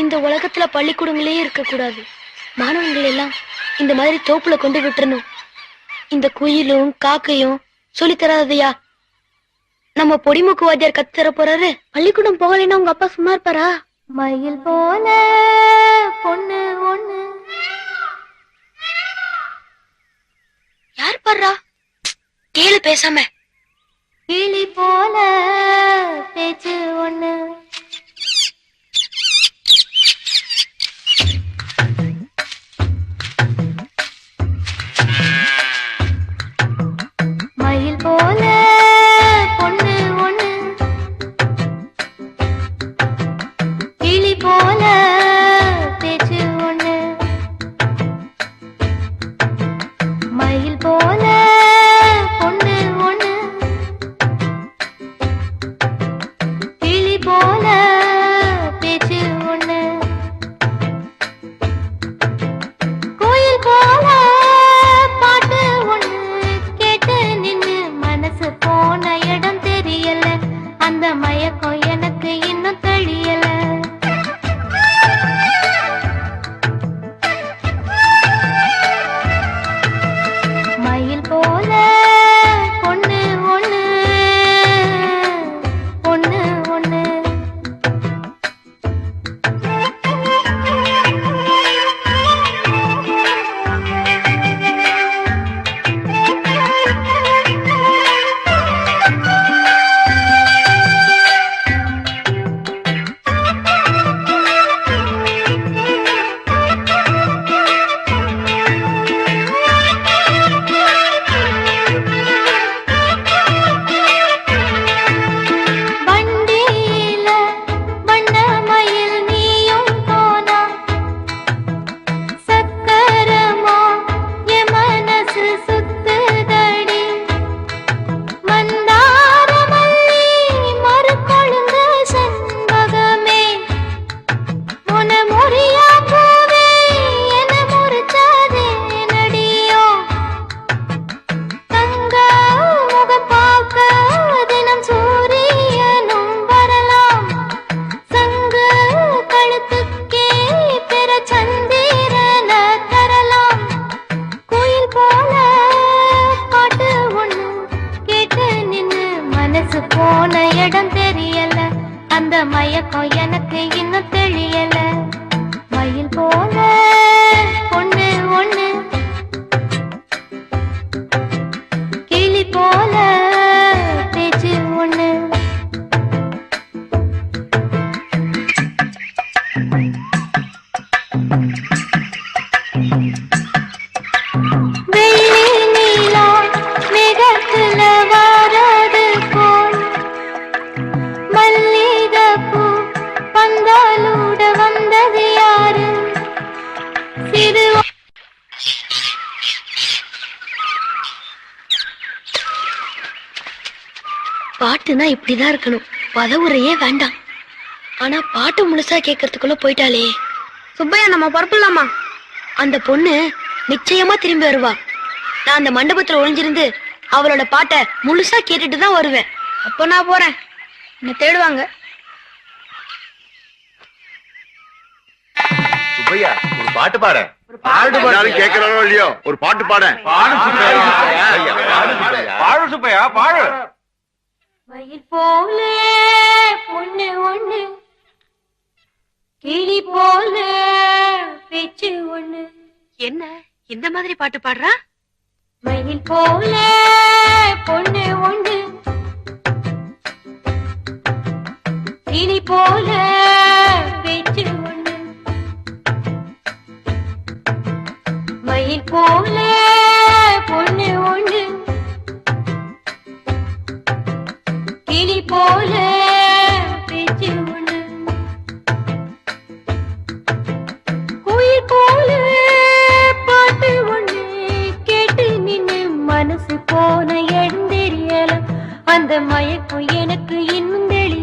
இந்த உலகத்துல பள்ளிக்கூடங்களே இருக்க கூடாது. மாணவர்கள் எல்லாம் இந்த மாதிரி தோப்புல கொண்டு விட்டுறணும். இந்த குயிலும் காக்கையும் சொல்லி தராதயா? நம்ம பொடிமுக்கு வாத்தியார் கத்து தர போறாரு. பள்ளிக்கூடம் போகலைன்னா உங்க அப்பா சும்மா இருப்பாரா? மயில் போல பொண்ணு ஒண்ணு. யார் பாடுறா? கேளு பேசாம. கிளி போல பேச்சு ஒண்ணு. மயக்கம் எனக்கு பாட்டுனா இப்படிதான் இருக்கணும். பதவுரையே வேண்டாம். ஆனா பாட்டு முழுசா கேட்கறதுக்குள்ள போயிட்டாளே. சுப்பையா நம்ம பரப்பலாமா அந்த பொண்ணு நிச்சயமா திரும்பி வருவா. நான் அந்த மண்டபத்துல ஒளிஞ்சிருந்து அவளோட பாட்டை முழுசா கேட்டுட்டு தான் வருவேன். அப்போ நான் போறேன். என்ன தேடுவாங்க. சுப்பையா ஒரு பாட்டு பாடு. எல்லாரும் கேக்குறாரோ இல்லையோ ஒரு பாட்டு பாட. பாடு சுப்பையா பாடு. மயில் போல பொண்ணு ஒண்ணு. கிளி போல பேச்சு ஒண்ணு. என்ன? இந்த மாதிரி பாட்டு பாடுறா? மயில் போல பொண்ணு ஒண்ணு. கிளி போல மனசு போன எழுந்தெறியலாம் அந்த மயக்கம் எனக்கு இன்னும் தெளிய